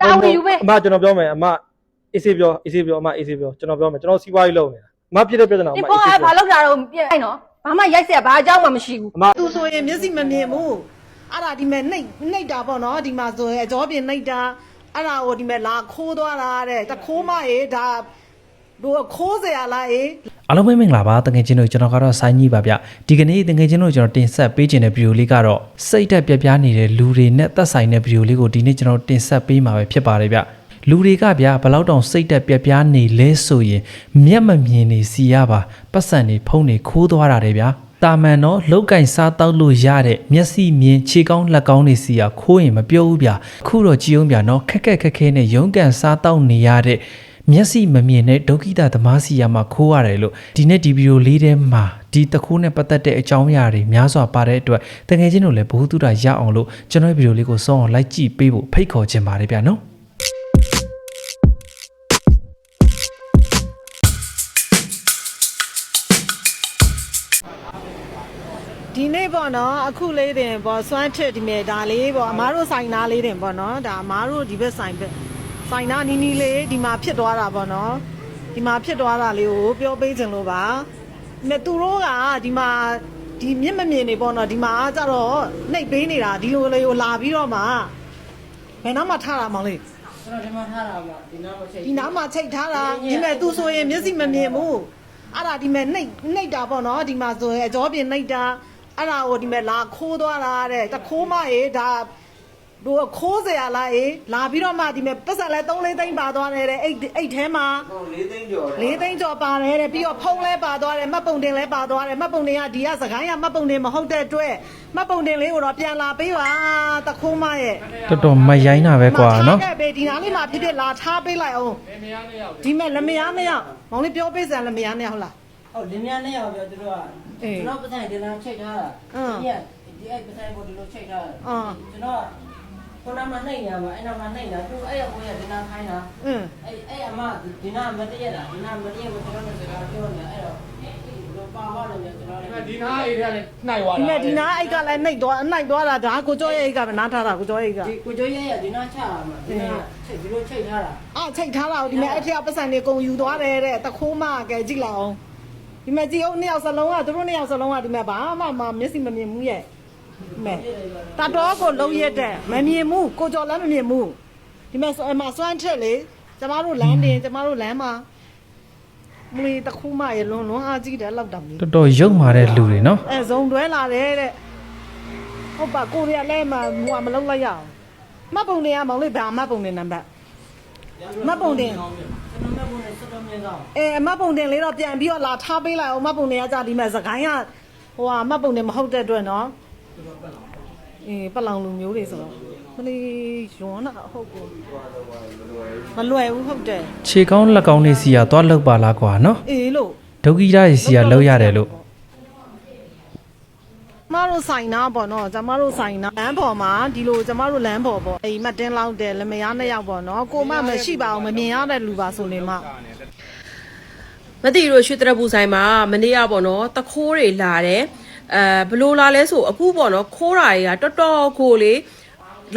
တာဝန်ယူပဲ အမကျွန်တော်ပြောမယ်အမအေးစေးပြောအေးစေးပြောအမအေးစေးပြောကျွန်တော်ပြောမယ်ကျွန်တော်စီးပွားရေးလုပ်နေတာအမပြစ်တဲ့ပြဿနာအ ဒီ မ ဖု အေး န်း စေး ကဘာ ပြော လောက်တာတော့ပြင်လိုက်နော်ဘာမှရိုက်เสียဘာအကြောင်းမှမရှိဘူး အမ သူဆိုရင်မျက်စိမမြင်ဘူးအဲ့ဒါဒီမဲ့နှိပ်နှိပ်တာပေါ့နော်ဒီမှာဆိုရင်အကြောပြင်နှိပ်တာအဲ့ဒါကိုဒီမဲ့လာခိုးသွားတာတဲ့တခိုးမရေဒါတို့ခိုးเสียလားအေး အား လုံးပဲမင်္ဂလာပါတငယ်ချင်းတို့ကျွန်တော်ကတော့ဆိုင်းကြီးပါဗျဒီကနေ့တငယ်ချင်းတို့ကျွန်တော်တင်ဆက်ပေးခြင်းတဲ့ဗီဒီယိုလေးကတော့စိတ်တက်ပြပြနေတဲ့လူတွေနဲ့သက်ဆိုင်တဲ့ဗီဒီယိုလေးကိုဒီနေ့ကျွန်တော်တင်ဆက်ပေးမှာပဲဖြစ်ပါတယ်ဗျလူတွေကဗျဘလောက်တောင်စိတ်တက်ပြပြနေလဲဆိုရင်မျက်မမြင်နေစီရပါပတ်စံနေဖုံးနေခိုးသွားတာတယ်ဗျတာမန်တော့လောက်ကင်စားတောက်လို့ရတဲ့မျက်စိမြင်ခြေကောင်းလက်ကောင်းတွေစီရခိုးရင်မပြောဘူးဗျအခုတော့ကြည်အောင်ဗျနော်ခက်ခက်ခက်ခဲနဲ့ရုန်းကန်စားတောက်နေရတဲ့ မျက်စိမမြင်တဲ့ဒုက္ခိတသမားစီယာမှာခိုးရတယ်လို့ဒီနေ့ဒီဗီဒီယိုလေးထဲမှာဒီတခိုးနဲ့ပတ်သက်တဲ့အကြောင်းအရာတွေများစွာပါတဲ့အတွက်တကယ်ချင်းတို့လည်းဘ ഹു တုတာရအောင်လို့ကျွန်တော်ရဲ့ဗီဒီယိုလေးကိုစောအောင်လိုက်ကြည့်ပေးဖို့ဖိတ်ခေါ်ချင်ပါတယ်ဗျာနော်ဒီနေ့ပေါ့နော်အခုလေးတင်ပေါ့စွမ်းထစ်ဒီမဲ့ဒါလေးပေါ့အမားတို့ဆိုင်နာလေးတင်ပေါ့နော်ဒါအမားတို့ဒီဘက်ဆိုင်ဘက် ဆိုင်နာနီနီလေးဒီမှာဖြစ်သွားတာပေါ့နော်ဒီမှာဖြစ်သွားတာလေးကိုပြောပေးချင်လို့ပါမြသူတို့ကဒီမှာဒီမျက်မမြင်နေပေါ့နော်ဒီမှာကျတော့နှိပ်ပေးနေတာဒီလိုလေးကိုလာပြီးတော့မှဘယ်နောက်မှထားတာမောင်လေးကျွန်တော်ဒီမှာထားတာပါဒီနားမှာချိန်ဒီနားမှာချိတ်ထားတာဒီမဲ့သူဆိုရင်မျက်စိမမြင်ဘူးအဲ့ဒါဒီမဲ့နှိပ်နှိပ်တာပေါ့နော်ဒီမှာဆိုရင်အကြောပြင်နှိပ်တာအဲ့ဒါကိုဒီမဲ့လာခိုးသွားတာတဲ့တခိုးမရေဒါ တို့ခိုးစရာလားအေးလာပြီးတော့မှဒီမဲ့ပတ်စံလဲ3လေးသိန်းပါသွားတယ်တဲ့အဲ့အဲ့ထဲမှာဟုတ်၄သိန်းကျော်၄သိန်းကျော်ပါတယ်တဲ့ပြီးတော့ဖုံးလဲပါသွားတယ်မှတ်ပုံတင်လဲပါသွားတယ်မှတ်ပုံတင်ကဒီကစကိုင်းကမှတ်ပုံတင်မဟုတ်တဲ့အတွက်မှတ်ပုံတင်လေးကိုတော့ပြန်လာပေးပါတခိုးမရဲ့တော်တော်မရိုင်းတာပဲကွာနော်ထားခဲ့ဒီနားလေးမှာဖြစ်ဖြစ်လာထားပေးလိုက်အောင်ဒီမဲ့လမယားမရောက်မောင်လေးပြောပေးစံလမယားမရောက်ဟုတ်လားဟုတ်လမယားမရောက်ပြောသူတို့ကကျွန်တော်ပတ်စံဒီလမ်းချိန်ထားတာဒီကဒီအဲ့ပတ်စံကိုဒီလိုချိန်ထားတာကျွန်တော် ခုနကမှနှိမ့်ရမှာအဲ့နောက်မှနှိမ့်တာသူအဲ့ရကိုရဒီနာခိုင်းတာအင်းအဲ့အဲ့အမဒီနာမတည့်ရတာဒီနာမတည့်ရကိုကျွန်တော်တို့စကားပြောနေအဲ့တော့ဒီပါပါလို့ကျွန်တော်လည်းဒီနားအေးတဲ့နိုင်သွားဒီမဲ့ဒီနားအိတ်ကလည်းနှိပ်သွားနှိုက်သွားတာဒါကိုကျော်ရဲ့အိတ်ကပဲနားထားတာကိုကျော်ရဲ့အိတ်ကဒီကိုကျော်ရရဒီနာချတာမှာဒီနာချိန်ဒီလိုချိန်ထားတာအာချိတ်ထားတာကိုဒီမဲ့အဲ့ထက်ပတ်စံနေကုန်ယူသွားတယ်တဲ့တခိုးမကဲကြည့်လိုက်အောင်ဒီမဲ့ကြည့်အောင်နှစ်ယောက်စလုံးကသူတို့နှစ်ယောက်စလုံးကဒီမဲ့ဘာမှမမျက်စိမမြင်ဘူးရဲ့ဒီ မဲ့တတော်ကိုလုံးရက်တဲ့မမြင်ဘူးကိုကျော်လည်းမမြင်ဘူးဒီမဲ့ဆိုအမစွမ်းထက်လေကျမတို့လမ်းတင်ကျမတို့လမ်းမှာမလီတခိုးမရဲ့လွန်လွန်အားကြီးတယ်လောက်တောင်ကြီးတော်တော်ရုပ်မာတဲ့လူတွေနော်အဲဇုံတွဲလာတယ်တဲ့ဟုတ်ပါကိုရီးယားလဲမှာဟိုကမလုံးလိုက်ရအောင်မှတ်ပုံတင်ကမောင်လေးဘာမှတ်ပုံတင်နံပါတ်မှတ်ပုံတင်ကျွန်တော်မဲ့ဘုန်းနဲ့စတော်မြင်ဆောင်အဲမှတ်ပုံတင်လေးတော့ပြန်ပြီးတော့လာထားပေးလိုက်အောင်မှတ်ပုံတင်ကကြဒီမဲ့စကိုင်းကဟိုကမှတ်ပုံတင်မဟုတ်တဲ့အတွက်နော် အေးပလောင်လူမျိုးတွေဆိုတော့မလေးယွန်းတာဟုတ်ကိုမလွယ်ဘူးဟုတ်တယ်ခြေကောင်းလက်ကောင်းတွေစီယာသွားလောက်ပါလားကွာနော်အေးလို့ဒုက္ခိတတွေစီယာလောက်ရတယ်လို့ကျမတို့ဆိုင်နာပေါ့နော်ကျမတို့ဆိုင်နာလမ်းပေါ်မှာဒီလိုကျမတို့လမ်းပေါ်ပေါ့အိမ်မတ်တင်းလောက်တယ်လမယားနှစ်ယောက်ပေါ့နော်ကိုမမရှိပါဘူးမမြင်ရတဲ့လူပါဆိုနေမှမသိလို့ရွှေတရပူဆိုင်မှာမနေ့ကပေါ့နော်တခိုးတွေလာတယ် အဲဘလို့လာလဲဆိုအခုပေါ့နော်ခိုးတာတွေကတော်တော်ကိုလေ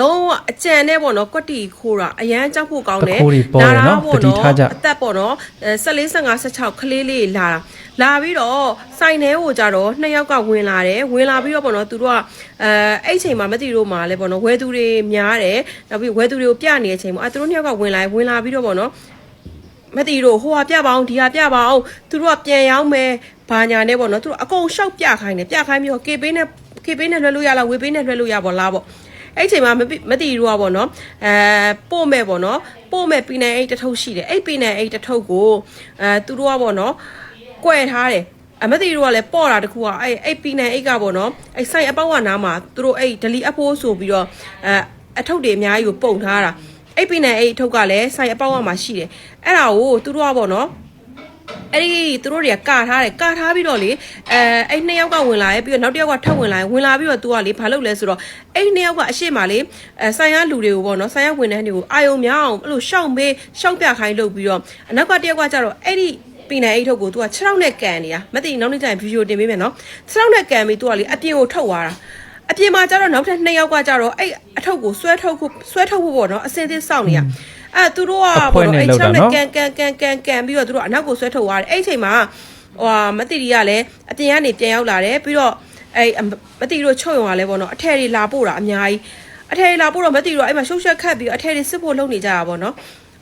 လုံးဝအကြံနဲ့ပေါ့နော်ကွက်တီခိုးတာအရန်ကြောက်ဖို့ကောင်းတယ်တခိုးတွေပေါ်တယ်နော်နားပေါ့တတိထားကြအသက်ပေါ့နော်အဲ14 15 16ခလေးလေးလာတာလာပြီးတော့စိုင်ထဲကိုကြတော့နှစ်ယောက်ကဝင်လာတယ်ဝင်လာပြီးတော့ပေါ့နော်သူတို့ကအဲအဲ့ချိန်မှာမသိလို့မှာလဲပေါ့နော်ဝဲသူတွေများတယ်နောက်ပြီးဝဲသူတွေကိုပြနေတဲ့အချိန်မှာအဲသူတို့နှစ်ယောက်ကဝင်လာဝင်လာပြီးတော့ပေါ့နော် မသိတော့ဟိုဟာပြပါအောင်ဒီဟာပြပါအောင်သူတို့ကပြန်ရောက်မယ်ဘာညာနဲ့ပေါ့နော်သူတို့အကုန်ရှောက်ပြခိုင်းတယ်ပြခိုင်းပြီးတော့ကေပေးနဲ့ကေပေးနဲ့လွှဲလို့ရလားဝေပေးနဲ့လွှဲလို့ရပါလားပေါ့အဲ့ချိန်မှာမသိမသိတော့ကပေါ့နော်အဲပို့မဲ့ပေါ့နော်ပို့မဲ့ပီနယ်အိတ်တစ်ထုပ်ရှိတယ်အဲ့ပီနယ်အိတ်တစ်ထုပ်ကိုအဲသူတို့ကပေါ့နော်ကွဲထားတယ်အမသိတော့ကလည်းပေါ့တာတခုကအဲ့အဲ့ပီနယ်အိတ်ကပေါ့နော်အဲ့ဆိုင်အပေါက်ကနားမှာသူတို့အဲ့ဒလီအဖိုးဆိုပြီးတော့အဲအထုပ်တွေအများကြီးကိုပုံထားတာ အိတ်ပိနန်အိတ်ထုတ်ကလည်းဆိုင်အပေါက်ကမှရှိတယ်အဲ့ဒါကိုသူတို့ကပေါ့နော်အဲ့ဒီသူတို့တွေကကာထားတယ်ကာထားပြီးတော့လေအဲအဲ့နှစ်ယောက်ကဝင်လာရဲ့ပြီးတော့နောက်တစ်ယောက်ကထပ်ဝင်လာရင်ဝင်လာပြီးတော့သူကလေဘာလုပ်လဲဆိုတော့အဲ့နှစ်ယောက်ကအရှိမလေအဲဆိုင်ရလူတွေကိုပေါ့နော်ဆိုင်ရဝင်တဲ့တွေကိုအာယုံများအောင်အဲ့လိုရှောက်မေးရှောက်ပြခိုင်းလုပ်ပြီးတော့အနောက်ကတစ်ယောက်ကကျတော့အဲ့ဒီပင်နိုင်အိတ်ထုတ်ကိုသူက6ရောက်နဲ့ကန်နေတာမသိနောက်နေ့ကျရင်ဗီဒီယိုတင်ပေးမယ်နော်6ရောက်နဲ့ကန်ပြီးသူကလေအပြင်ကိုထုတ်သွားတာ အပြင်မှာကျတော့နောက်ထပ်နှစ်ယောက်ကကျတော့အဲ့အထုပ်ကိုဆွဲထုတ်ဖို့ဆွဲထုတ်ဖို့ပေါ့နော်အစင်းသင်းစောင့်နေရအဲ့သူတို့ကပေါ့နော်အဲ့ချောင်းနဲ့ကန်ကန်ကန်ကန်ကန်ပြီးတော့သူတို့အနောက်ကိုဆွဲထုတ်သွားတယ်အဲ့အချိန်မှာဟိုမတိရီကလည်းအပြင်ကနေပြန်ရောက်လာတယ်ပြီးတော့အဲ့မတိရီတို့ချုပ်ရုံကလည်းပေါ့နော်အထယ်တွေလာပို့တာအများကြီးအထယ်တွေလာပို့တော့မတိရီတို့အဲ့မှာရှုပ်ရှက်ခတ်ပြီးအထယ်တွေစစ်ဖို့လုပ်နေကြတာပေါ့နော်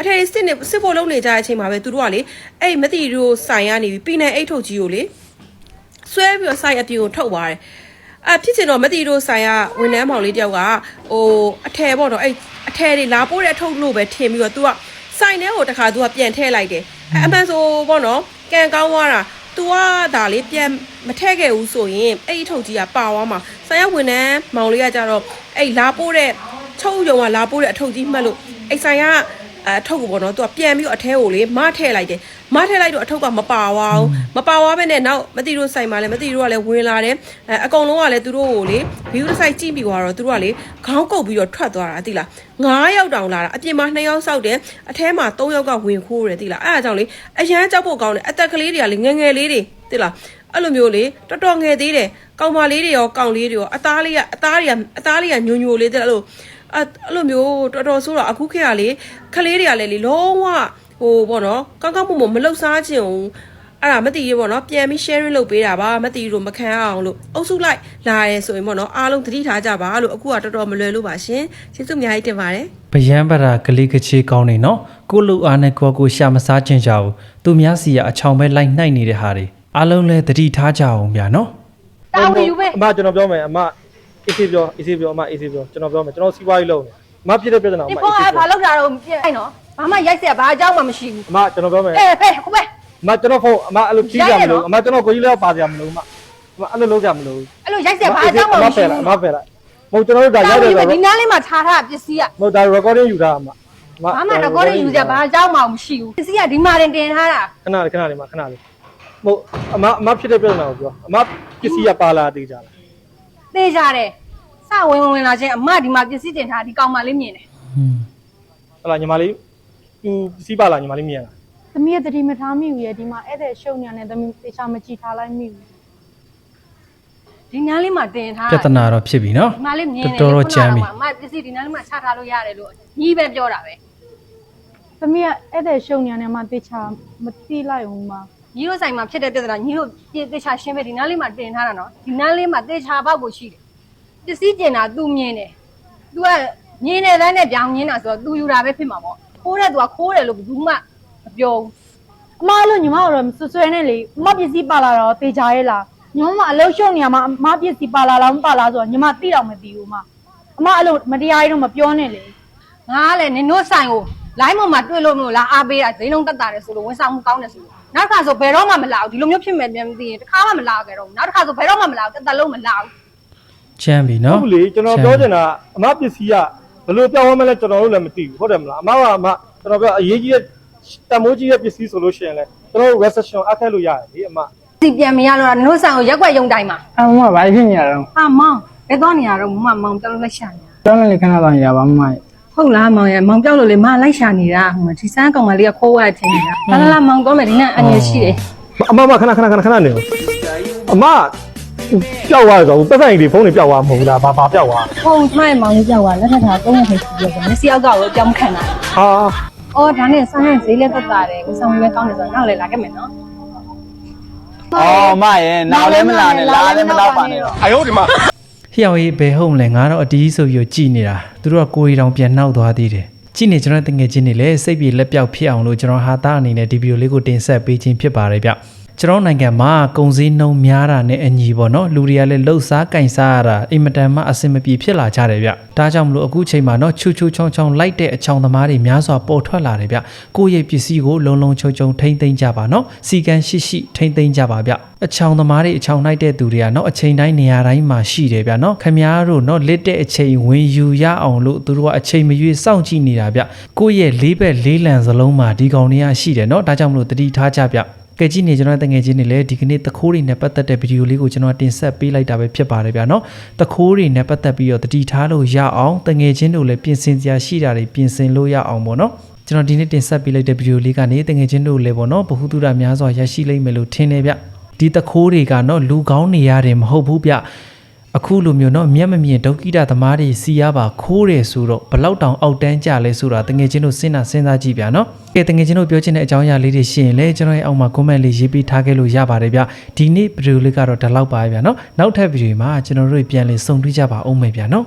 အထည်စစ်နေစစ်ဖို့လုပ်နေကြတဲ့အချိန်မှာပဲသူတို့ကလေအဲ့မတိတို့ဆိုင်ရနေပြီပြည်နယ်အိတ်ထုတ်ကြီးကိုလေဆွဲပြီးတော့ဆိုင်အပြင်ကိုထုတ်သွားတယ် အဖြစ်ချင်တော့မတိတို့ဆိုင်ကဝန်ထမ်းမောင်လေးတယောက်ကဟိုအထည်ပေါ့နော်အဲ့အထည်တွေလာပို့တဲ့အထုပ်လို့ပဲထင်ပြီးတော့ तू ကဆိုင်ထဲကိုတခါ तू ကပြန်ထည့်လိုက်တယ်အဲ့အမှန်ဆိုပေါ့နော်ကန်ကောင်းသွားတာ तू ကဒါလေးပြန်မထည့်ခဲ့ဘူးဆိုရင်အဲ့အထုပ်ကြီးကပါသွားမှာဆိုင်ရဝန်ထမ်းမောင်လေးကကြတော့အဲ့လာပို့တဲ့ချုပ်ယုံကလာပို့တဲ့အထုပ်ကြီးမှတ်လို့အဲ့ဆိုင်က အထုပ်ကိုပေါ့နော်သူကပြန်ပြီးတော့အထဲကိုလေမထည့်လိုက်တယ်မထည့်လိုက်တော့အထုပ်ကမပါဝါဘူးမပါဝါပဲနဲ့နောက်မတိတို့ဆိုင်မှာလည်းမတိတို့ကလည်းဝင်လာတယ်အဲအကုန်လုံးကလည်းသူတို့ကိုလေဘီယူတစ်ဆိုင်ကြည့်ပြီးသွားတော့သူတို့ကလေခေါင်းကုပ်ပြီးတော့ထွက်သွားတာသိလား9ယောက်တောင်လာတာအပြင်မှာ2ယောက်စောက်တယ်အထဲမှာ3ယောက်ကဝင်ခိုးတယ်သိလားအဲ့ဒါကြောင့်လေအရန်ကြောက်ဖို့ကောင်းတယ်အသက်ကလေးတွေကလေငယ်ငယ်လေးတွေသိလားအဲ့လိုမျိုးလေတော်တော်ငယ်သေးတယ်ကောင်မလေးတွေရောကောင်လေးတွေရောအသားလေးကအသားတွေကအသားလေးကညိုညိုလေးတဲ့အဲ့လို အဲ့အဲ့လိုမျိုးတော်တော်ဆိုတော့အခုခေတ်ကလေခလေးတွေကလည်းလေလုံးဝဟိုပေါ့နော်ကောင်းကောင်းမွန်မွန်မလှုပ်ရှားခြင်းဘူးအဲ့ဒါမသိရပေါ့နော်ပြန်ပြီး sharing လုပ်ပေးတာပါမသိလို့မခံအောင်လို့အုပ်စုလိုက်လာရဲဆိုရင်ပေါ့နော်အားလုံးသတိထားကြပါလို့အခုကတော်တော်မလွယ်လို့ပါရှင်ကျေးဇူးအများကြီးတင်ပါတယ်ဗယံပရာကလေးကချေကောင်းနေနော်ကိုလူအားနဲ့ကိုကိုရှာမစားခြင်းကြဘူးသူများစီကအချောင်ပဲလိုက်နှိုက်နေတဲ့ဟာတွေအားလုံးလဲသတိထားကြအောင်ဗျာနော်တောင်းယူပဲအမကျွန်တော်ပြောမယ်အမ အေးဆေးပြောအေးဆေးပြောအမအေးဆေးပြောကျွန်တော်ပြောမယ်ကျွန်တော်စီးပွားရေးလုပ်နေအမပြည့်တဲ့ပြဿနာအ ဒီ မ ဖု အေး န်းက ဆေး ဘာ ပြော လောက်တာတော့ပြလိုက်နော်ဘာမှရိုက်เสียဘာအကြောင်းမှမရှိဘူး အမကျွန်တော်ပြောမယ် အေးဖဲခုပဲ အမကျွန်တော်ဖုန်းအမအဲ့လိုကြီးကြမလို့အမကျွန်တော်ကိုကြီးလည်းပါကြမလို့အမအမအဲ့လိုလုပ်ကြမလို့ အဲ့လိုရိုက်เสียဘာအကြောင်းမှ အမ မရှိ ဖယ်လိုက် ဘူး အမဖယ်လိုက်မဟုတ်ကျွန်တော်တို့ဒါရိုက်တယ်ဆို ဒီ တော့ နားလေးမှာထားထားပစ္စည်းက မဟုတ်ဒါ recording ယူတာအမအ ဘာမှတော့ကိုယ်ယူကြဘာအကြောင်းမှမရှိဘူးပစ္စည်းကဒီမှာတင်တင်ထားတာ ခဏလေးခဏလေးမခဏလေးမဟုတ်အမအမဖြစ်တဲ့ပြဿနာကိုပြောအမပစ္စည်းကပါလာသေးကြလား သိကြတယ်စဝင်ဝင်လာချင်းအမဒီမှာပစ္စည်းတင်ထားဒီကောင်မလေးမြင်တယ်ဟွန်းဟလာညီမလေးသူပစ္စည်းပါလာညီမလေးမြင်လားသမီးရဲ့တတိမထားမိဘူးရဲ့ဒီမှာဧည့်သည်ရှုံညာနဲ့သမီးတေချာမကြည့်ထားလိုက်မိဘူးဒီနားလေးမှာတင်ထားပြဿနာတော့ဖြစ်ပြီနော်ဒီမှာလေးမြင်တယ်တော်တော်ကြမ်းပြီအမပစ္စည်းဒီနားလေးမှာချထားလို့ရတယ်လို့ညီးပဲပြောတာပဲသမီးကဧည့်သည်ရှုံညာနဲ့မှတေချာမသိလိုက်ဘူးမ ညီတို့ဆိုင်မှာဖြစ်တဲ့ပြဿနာညီတို့ပြေသေချာရှင်းပဲဒီနားလေးမှာတင်ထားတာနော်ဒီနားလေးမှာသေချာပေါက်ကိုရှိတယ်ပစ္စည်းကျင်တာ तू မြင်တယ် तू ကမြင်နေတဲ့နဲ့ပြောင်းမြင်တာဆိုတော့ तू ယူတာပဲဖြစ်မှာပေါ့ခိုးတဲ့ तू ကခိုးတယ်လို့ဘယ်သူမှမပြောဘူး အမအဲ့လိုညီမတို့ဆွဆွဲနေလေအမပစ္စည်းပါလာတော့တေချာရဲ့လားညီမအလုပ်ရှုံနေရမှာအမပစ္စည်းပါလာလားမပါလားဆိုတော့ညီမသိတော့မသိဘူးမအမအဲ့လိုမတရားကြီးတော့မပြောနဲ့လေ ငါကလည်းနင်တို့ဆိုင်ကိုလိုင်းပေါ်မှာတွေ့လို့မလို့လားအားပေးတာဒိန်းလုံးတက်တာတယ်ဆိုလို့ဝန်ဆောင်မှုကောင်းတယ်ဆိုလို့ နောက်တစ်ခါဆိုဘယ်တော့မှမလာဘူးဒီလိုမျိုးဖြစ်မယ်ပြန်မသိရင်တစ်ခါမှမလာခဲ့တော့ဘူးနောက်တစ်ခါဆိုဘယ်တော့မှမလာဘူးတက်တက်လုံးမလာဘူးချမ်းပြီနော်ဟုတ်လေကျွန်တော်ပြောချင်တာအမပစ္စည်းကဘယ်လိုပြောင်းသွားမလဲကျွန်တော်တို့လည်းမသိဘူးဟုတ်တယ်မလားအမကအမကျွန်တော်ပြောအရေးကြီးတဲ့တမိုးကြီးရဲ့ပစ္စည်းဆိုလို့ရှိရင်လည်းကျွန်တော်တို့ reception အခက်လို့ရတယ်လေအမစီပြန်မရတော့နင်တို့ဆိုင်ကိုရက်ွက်ယုံတိုင်းမှာအမဘာဖြစ်နေရတော့ဟာမောင်ဘယ်တော့နေရတော့မမောင်ပြောင်းလိုက်ရှာနေတာကျောင်းလေးခဏတော့ရပါမမ ဟုတ်လားမောင်ရဲ့မောင်ပြောက်လို့လေမလိုက်ရှာနေတာဟိုမှာဒီစမ်းကောင်မလေးကခိုးရထင်နေတာလာလာလာမောင်တော့မယ်ဒီနေ့အငယ်ရှိတယ်အမမခဏခဏခဏခဏနေဦးအမပျောက်သွားဆိုတော့ပတ်စံကြီးတွေဖုန်းတွေပျောက်သွားမဟုတ်ဘူးလားဘာဘာပျောက်သွားဖုန်းမှမောင်လေးပြောက်သွားလက်ထပ်ထားသုံးရက်ပဲရှိတယ်ဆိုမျက်စိအောက်ကကိုပြောင်းခံတာဟာအော်ဒါနဲ့ဆိုင်းရဈေးလက်သက်တာတယ်ကိုဆောင်လေးကောင်းတယ်ဆိုတော့နောက်လေလာခဲ့မယ်နော်အော်မရဲ့နားလည်းမလာနဲ့လားလည်းမတော့ပါနဲ့တော့ ဟျောက်ရေးဘယ်ဟုတ်မလဲငါတော့အတီးဆိုပြီးတော့ကြည်နေတာသူတို့ကကိုရီတောင်ပြန်နှောက်သွားသေးတယ်ကြည်နေကျွန်တော်တငယ်ချင်းတွေလည်းစိတ်ပြေလက်ပြောက်ဖြစ်အောင်လို့ကျွန်တော်ဟာသားအနေနဲ့ဒီဗီဒီယိုလေးကိုတင်ဆက်ပေးခြင်းဖြစ်ပါတယ်ဗျ ကျွန်တော်နိုင်ငံမှာကုန်စည်နှုန်းများတာနဲ့အညီပေါ့နော်လူတွေကလည်းလှုပ်ရှားကင်စားရတာအင်မတန်မှအဆင်မပြေဖြစ်လာကြတယ်ဗျဒါကြောင့်မလို့အခုချိန်မှာနော်ချူချူချောင်းချောင်းလိုက်တဲ့အချောင်သမားတွေများစွာပေါ်ထွက်လာတယ်ဗျကိုယ့်ရဲ့ပစ္စည်းကိုလုံလုံချုံချုံထိမ့်သိမ့်ကြပါနော်စီကံရှိရှိထိမ့်သိမ့်ကြပါဗျအချောင်သမားတွေအချောင်လိုက်တဲ့သူတွေကနော်အချိန်တိုင်းနေရာတိုင်းမှာရှိတယ်ဗျနော်ခမည်းတော်နော်လစ်တဲ့အချိန်ဝင်ယူရအောင်လို့သူတို့ကအချိန်မရွေးစောင့်ကြည့်နေတာဗျကိုယ့်ရဲ့လေးဘက်လေးလံစလုံးမှာဒီကောင်တွေကရှိတယ်နော်ဒါကြောင့်မလို့တတိထားကြဗျ ကဲကြည့်နေကျွန်တော်တငယ်ချင်းတွေလည်းဒီကနေ့တခိုးတွေနဲ့ပတ်သက်တဲ့ဗီဒီယိုလေးကိုကျွန်တော်တင်ဆက်ပေးလိုက်တာပဲဖြစ်ပါတယ်ဗျာနော်တခိုးတွေနဲ့ပတ်သက်ပြီးတော့တတိထားလို့ရအောင်တငယ်ချင်းတို့လည်းပြင်ဆင်စရာရှိတာတွေပြင်ဆင်လို့ရအောင်ပေါ့နော်ကျွန်တော်ဒီနေ့တင်ဆက်ပေးလိုက်တဲ့ဗီဒီယိုလေးကနေတငယ်ချင်းတို့လည်းပေါ့နော်ဘ ഹു တုဒများစွာရရှိလိမ့်မယ်လို့ထင်နေဗျဒီတခိုးတွေကနော်လူကောင်းနေရတယ်မဟုတ်ဘူးဗျ အခုလိုမျိုးเนาะမျက်မမြင်ဒုက္ခိတသမားတွေစီရပါခိုးတယ်ဆိုတော့ဘလောက်တောင်အောက်တန်းကြလဲဆိုတာတငယ်ချင်းတို့စဉ်းစားစဉ်းစားကြည့်ဗျာเนาะကဲတငယ်ချင်းတို့ပြောချင်တဲ့အကြောင်းအရာလေးတွေရှိရင်လည်းကျွန်တော်ရဲ့အောက်မှာ comment လေးရေးပေးထားခဲ့လို့ရပါတယ်ဗျဒီနေ့ဗီဒီယိုလေးကတော့ဒီလောက်ပါပဲဗျာเนาะနောက်ထပ်ဗီဒီယိုမှာကျွန်တော်တို့ပြန်လည်ဆုံတွေ့ကြပါအောင်မယ်ဗျာเนาะ